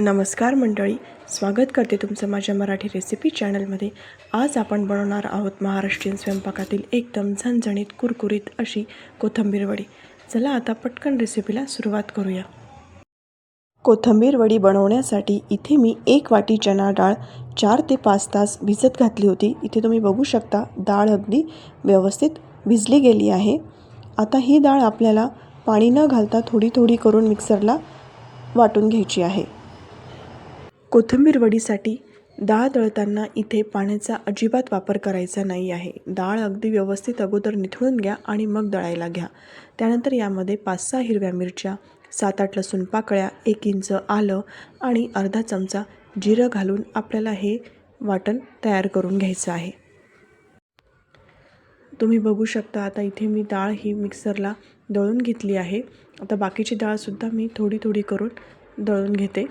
नमस्कार मंडळी स्वागत करते तुमचं माझ्या मराठी रेसिपी चॅनलमध्ये आज आपण बनवणार आहोत महाराष्ट्रीयन स्वयंपाकातील एकदम झणझणीत कुरकुरीत अशी कोथिंबीर वडी. चला आता पटकन रेसिपीला सुरुवात करूया. कोथिंबीर वडी बनवण्यासाठी इथे मी एक वाटी चणा डाळ चार ते पाच तास भिजत घातली होती. इथे तुम्ही बघू शकता डाळ अगदी व्यवस्थित भिजली गेली आहे. आता ही डाळ आपल्याला पाणी न घालता थोडी थोडी करून मिक्सरला वाटून घ्यायची आहे. कोथिंबीर वडीसाठी डाळ दळताना इथे पाण्याचा अजिबात वापर करायचा नाही आहे. डाळ अगदी व्यवस्थित अगोदर निथळून घ्या आणि मग दळायला घ्या. त्यानंतर यामध्ये पाच सहा हिरव्या मिरच्या सात आठ लसूण पाकळ्या एक इंच आलं आणि अर्धा चमचा जिरं घालून आपल्याला हे वाटण तयार करून घ्यायचं आहे. तुम्ही बघू शकता आता इथे मी डाळ ही मिक्सरला दळून घेतली आहे. आता बाकीची डाळसुद्धा मी थोडी थोडी करून दळून घेते.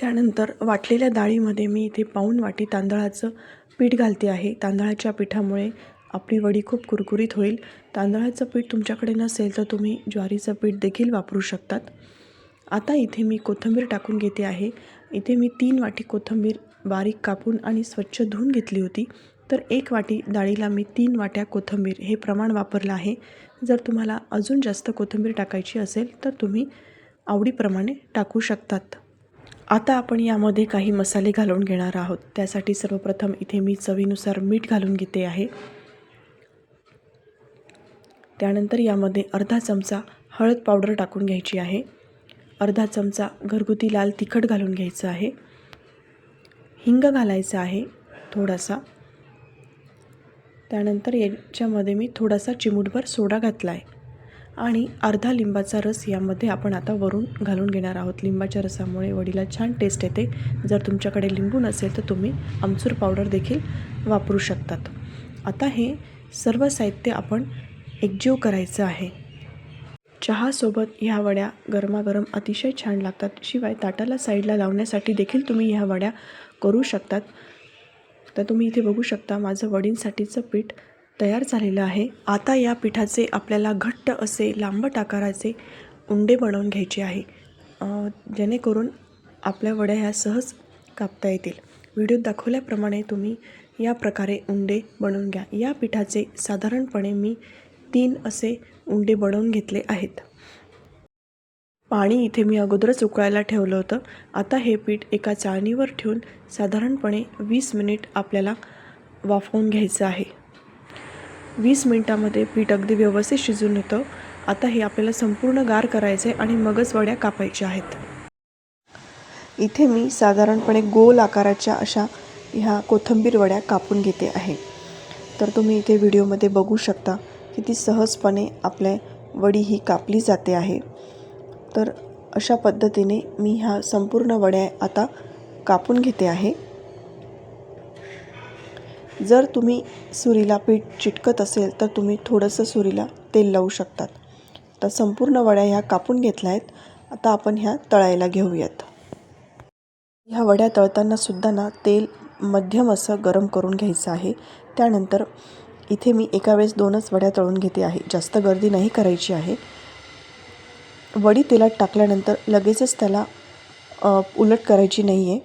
त्यानंतर वाटलेल्या डाळीमध्ये मी इथे पाऊण वाटी तांदळाचं पीठ घालते आहे. तांदळाच्या पिठामुळे आपली वडी खूप कुरकुरीत होईल. तांदळाचं पीठ तुमच्याकडे नसेल तर तुम्ही ज्वारीचं पीठ देखील वापरू शकतात. आता इथे मी कोथिंबीर टाकून घेते आहे. इथे मी तीन वाटी कोथिंबीर बारीक कापून आणि स्वच्छ धुवून घेतली होती. तर एक वाटी डाळीला मी तीन वाट्या कोथिंबीर हे प्रमाण वापरलं आहे. जर तुम्हाला अजून जास्त कोथिंबीर टाकायची असेल तर तुम्ही आवडीप्रमाणे टाकू शकतात. आता आपण यामध्ये काही मसाले घालून घेणार आहोत. त्यासाठी सर्वप्रथम इथे मी चवीनुसार मीठ घालून घेते आहे. त्यानंतर यामध्ये अर्धा चमचा हळद पावडर टाकून घ्यायची आहे. अर्धा चमचा घरगुती लाल तिखट घालून घ्यायचं आहे. हिंग घालायचं आहे थोडासा. त्यानंतर याच्यामध्ये मी थोडासा चिमूटभर सोडा घातला आहे आणि अर्धा लिंबाचा रस यामध्ये आपण आता वरून घालून घेणार आहोत. लिंबाच्या रसामुळे वडीला छान टेस्ट येते. जर तुमच्याकडे लिंबू नसेल तर तुम्ही आमचूर पावडर देखील वापरू शकतात. आता हे सर्व साहित्य आपण एकजीव करायचं आहे. चहासोबत ह्या वड्या गरमागरम अतिशय छान लागतात. शिवाय ताटाला साईडला लावण्यासाठी देखील तुम्ही ह्या वड्या करू शकतात. तर तुम्ही इथे बघू शकता माझं वडींसाठीचं पीठ तयार झालेलं आहे. आता या पिठाचे आपल्याला घट्ट असे लांबट आकाराचे उंडे बनवून घ्यायचे आहे. जेणेकरून आपल्या वड्या ह्या सहज कापता येतील. व्हिडिओत दाखवल्याप्रमाणे तुम्ही या प्रकारे उंडे बनवून घ्या. या पिठाचे साधारणपणे मी तीन असे उंडे बनवून घेतले आहेत. पाणी इथे मी अगोदरच उकळायला ठेवलं होतं. आता हे पीठ एका चाळणीवर ठेवून साधारणपणे वीस मिनिट आपल्याला वाफवून घ्यायचं आहे. वीस मिनटामध्ये पीठ अगदी व्यवस्थित शिजून येतं. आता हे आपल्याला संपूर्ण गार करायचे आणि मगच वड्या कापायच्या आहेत. इथे मी साधारणपणे गोल आकाराच्या अशा ह्या कोथंबीर वड्या कापून घेते आहे. तर तुम्ही इथे व्हिडिओमध्ये बघू शकता किती सहजपणे आपल्या वडी ही कापली जाते आहे. तर अशा पद्धतीने मी ह्या संपूर्ण वड्या आता कापून घेते आहे. जर तुम्ही सुरीला पीठ चिटकत असेल तर तुम्ही थोडंसं सुरीला तेल लावू शकतात. तर संपूर्ण वड्या ह्या कापून घेतल्या आहेत आता आपण ह्या तळायला घेऊयात. ह्या वड्या तळताना सुद्धा ना तेल मध्यम असं गरम करून घ्यायचं आहे. त्यानंतर इथे मी एका वेळेस दोनच वड्या तळून घेते आहे. जास्त गर्दी नाही करायची आहे. वडी तेलात टाकल्यानंतर लगेचच त्याला उलट करायची नाही आहे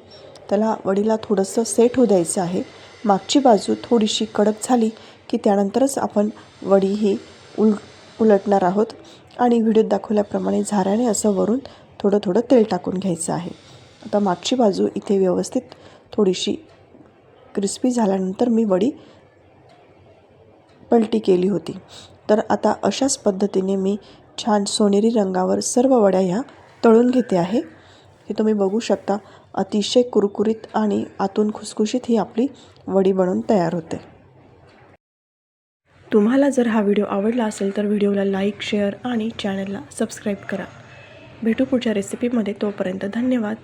त्याला वडीला थोडंसं सेट होऊ द्यायचं आहे. मागची बाजू थोडीशी कडक झाली की त्यानंतरच आपण वडी ही उल उलटणार आहोत. आणि व्हिडिओत दाखवल्याप्रमाणे झाऱ्याने असं वरून थोडं थोडं तेल टाकून घ्यायचं आहे. आता मागची बाजू इथे व्यवस्थित थोडीशी क्रिस्पी झाल्यानंतर मी वडी पलटी केली होती. तर आता अशाच पद्धतीने मी छान सोनेरी रंगावर सर्व वड्या ह्या तळून घेते आहे. हे तुम्ही बघू शकता. अतिशय कुरकुरीत आणि आतून खुसखुशीत ही आपली वडी बनवून तयार होते. तुम्हाला जर हा व्हिडिओ आवडला असेल तर व्हिडिओला लाईक शेअर आणि चॅनलला सबस्क्राईब करा. भेटू पुढच्या रेसिपीमध्ये तोपर्यंत धन्यवाद.